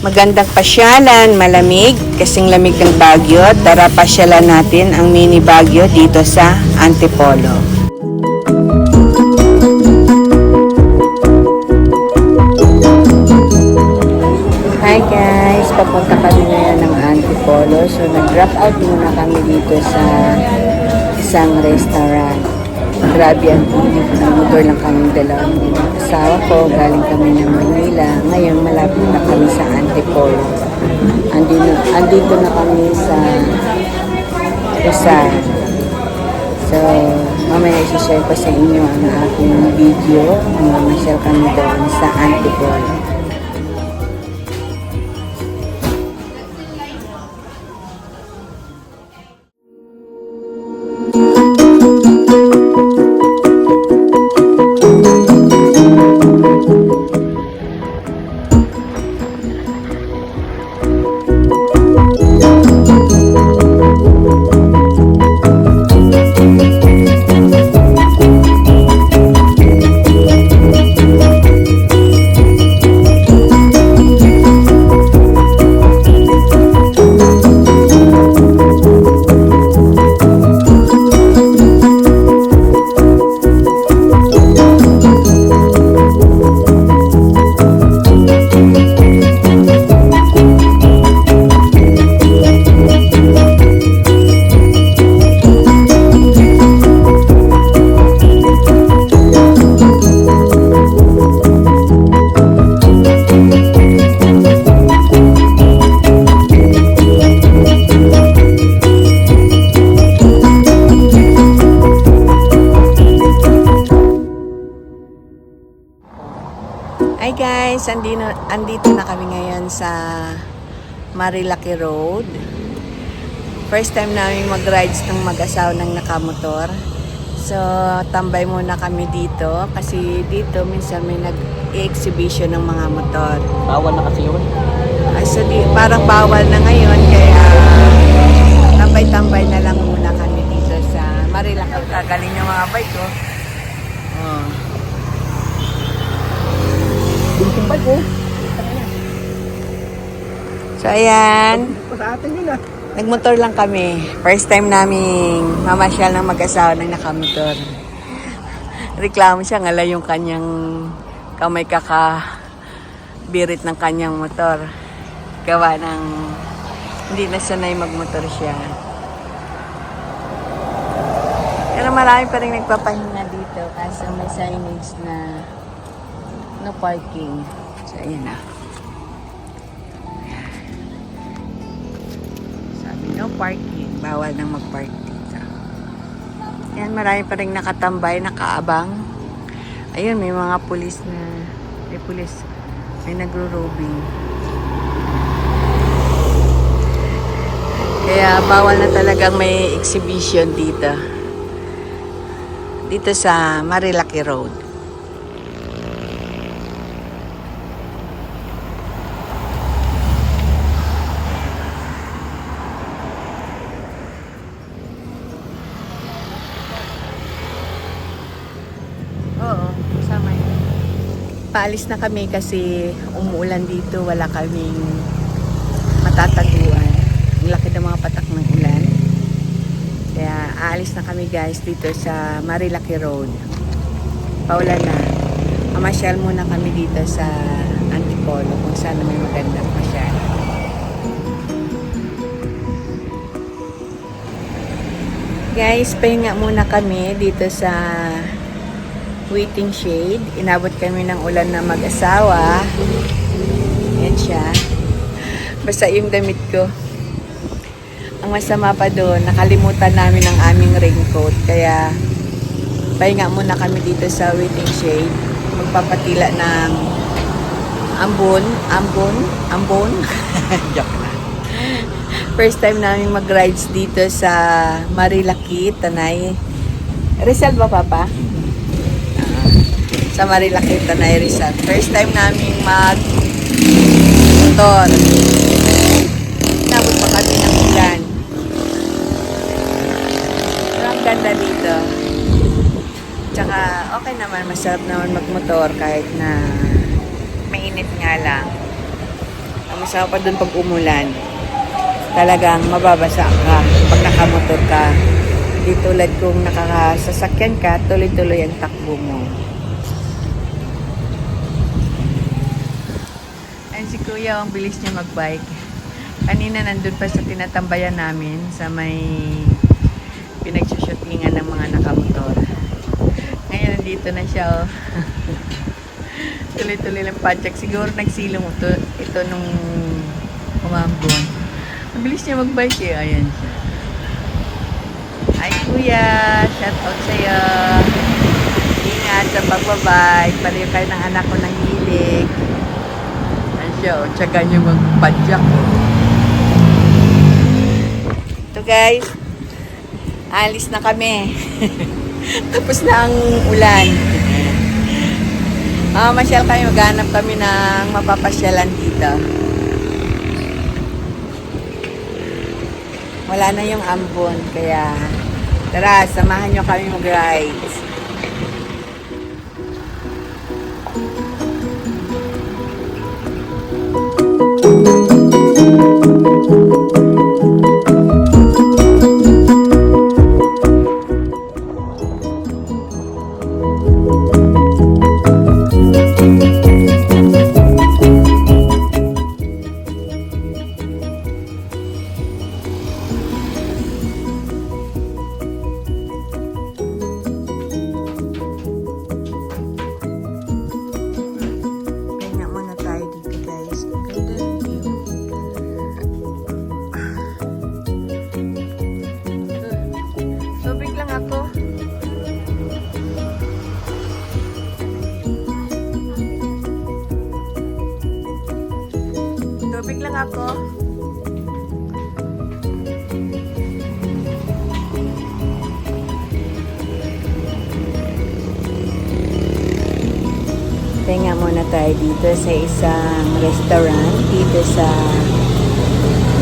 Magandang pasyalan, malamig, kasing lamig ng Baguio. Tara pasyalan natin ang mini Baguio dito sa Antipolo. Hi guys, papunta kami ngayon ng Antipolo. So nag-drop out muna kami dito sa isang restaurant. Grabe ang. Nag-motor lang kami dalawang asawa ko. Galing kami ng Manila. Ngayon malapit na kami sa Antipolo. Andito, andito na kami sa Rizal. So, mamaya isi-share ko sa inyo ang aking video. Mamasyal kami doon sa Antipolo. Guys, andito, andito na kami ngayon sa Marilaki Road. First time namin mag-rides ng mag-asaw ng nakamotor. So, tambay muna kami dito kasi dito minsan may nag-exhibition ng mga motor. Bawal na kasi yun. Ay, so di, parang bawal na ngayon kaya tambay-tambay na lang muna kami dito sa Marilaki. Kagaling yung mga bike ko. Oh. Bike oh. So, ayan. Sa atin yun ah. Nagmotor lang kami. First time naming mamasyal ng mag-asawa ng nakamotor. Reklamo siya, ngala yung kanyang kamay kakabirit ng kanyang motor. Gawa ng hindi na sanay magmotor siya. Pero marami pa rin nagpapahinga dito kaso may signage na no parking. So, ayan na. Sabi, no parking. Bawal nang mag-park dito. Yan, marami pa rin nakatambay, nakaabang. Ayun, may mga pulis na, may pulis, may nagro-robing. Kaya bawal na talagang may exhibition dito. Dito sa Marilaki Road. Paalis na kami kasi umuulan dito. Wala kaming matataguan. Ang laki ng mga patak ng ulan. Kaya aalis na kami guys dito sa Marilaki Road. Paulan na. Mamasyal muna kami dito sa Antipolo kung saan may magandang masyal. Guys, pahinga muna kami dito sa waiting shade. Inabot kami ng ulan na mag-asawa. Yan siya. Basta yung damit ko. Ang masama pa doon, nakalimutan namin ang aming raincoat. Kaya, pahinga muna kami dito sa waiting shade. Magpapatila ng ambon, ambon, ambon. Joke na. First time namin mag-rides dito sa Marilaki, Tanay. Rizal ba, Papa? Sa Marilaki, Tanay Rizal. First time namin mag motor. Nabot pa kami ng ulan. Pero ang ganda dito. Tsaka okay naman, masarap naman magmotor kahit na mainit nga lang. Ang Masama pa doon pag umulan. Talagang mababasa ka pag nakamotor ka. Di tulad kung nakakasasakyan ka, tuloy-tuloy ang takbo mo. Kuya, ang bilis niya magbike. Kanina nandun pa sa tinatambayan namin sa may pinagsushootingan ng mga nakamotor. Ngayon, nandito na siya, oh. Tuloy-tuloy lang padyak. Siguro nagsilong ito, ito nung umambon. Ang bilis niya magbike eh. Ayan siya. Hi Kuya! Shout out sa'yo! Ingat sa pagbabike. Pareho kayo ng anak ko ng hilig. Siya, oh. Tsaga niya magpadyak. Ito guys, alis na kami. Tapos na ang ulan. Ah, masyal kami, maghanap kami ng mapapasyalan dito. Wala na yung ambon, kaya tara, samahan nyo kami mag-rides. Tayo dito sa isang restaurant dito sa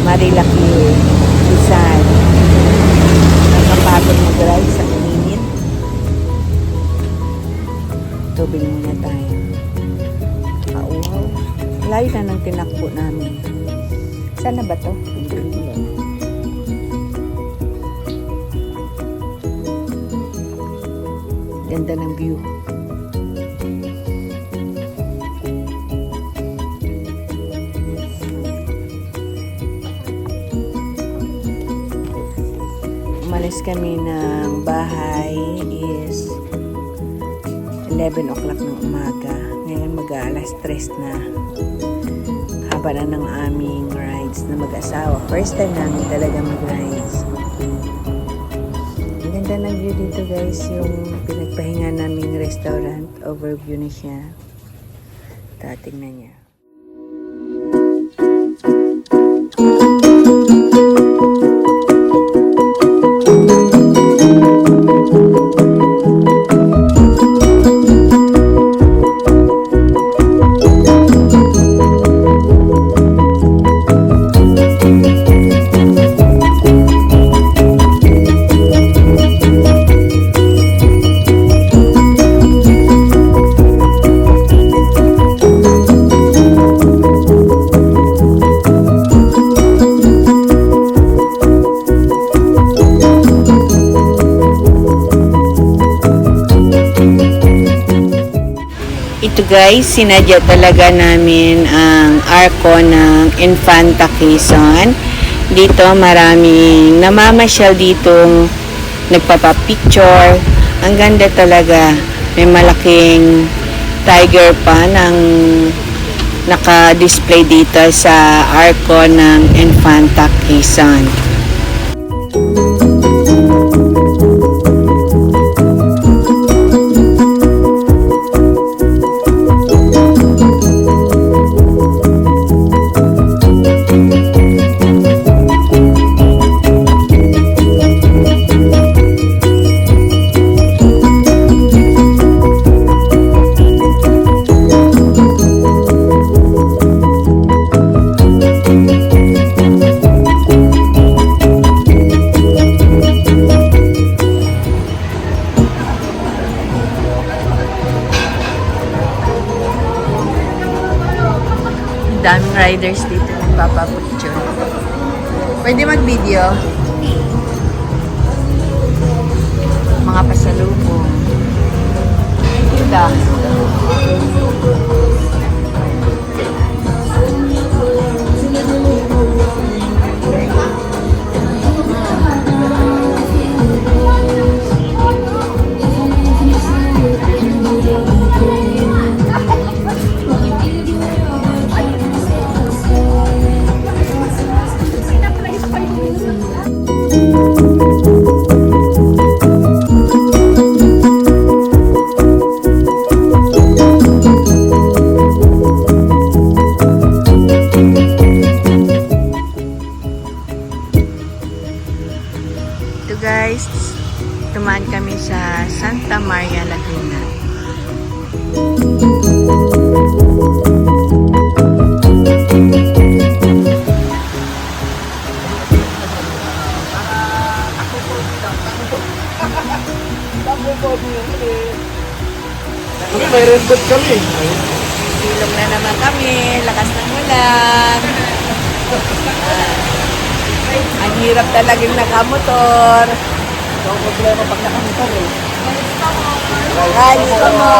Marilaki, Rizal. Nakapagod mag-ride sa init. Tubig muna tayo. Wow. Layo na ng tinakbo namin. Saan na ba to? Ganda ng view. Umalis kami ng bahay is 11 o'clock ng umaga. Ngayon mag-alas 3 na. Haba na ng aming rides na mag-asawa. First time namin talaga mag-rides. Ang ganda ng view dito guys. Yung pinagpahinga naming restaurant. Overview na siya. Tatingnan niya. Ito guys, sinadya talaga namin ang arko ng Infanta Quezon. Dito maraming namamasyal dito nagpapapicture. Ang ganda talaga. May malaking tiger pa ng naka-display dito sa arko ng Infanta Quezon. daming riders dito Papapicture. Pwede mag-video. Mga pasalubong. Ganda. Ito Santa Maria Laguna. Kami may rainbow kami. Silong na naman kami, lakas ng ulan. Ang hirap talagang nakamotor. So, ang problema pag nakamutan eh. Hi, mo.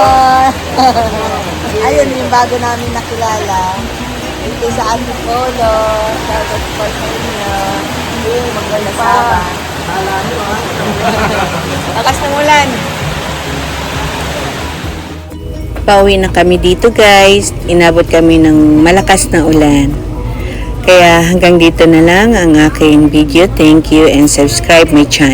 Ayun, yung bago namin nakilala. Ito sa Antipolo. Shout out po sa inyo. Yung magkalasama. Lakas ng ulan. Pauwi na kami dito guys. Inabot kami ng malakas na ulan. Kaya hanggang dito na lang ang aking video. Thank you and subscribe my channel.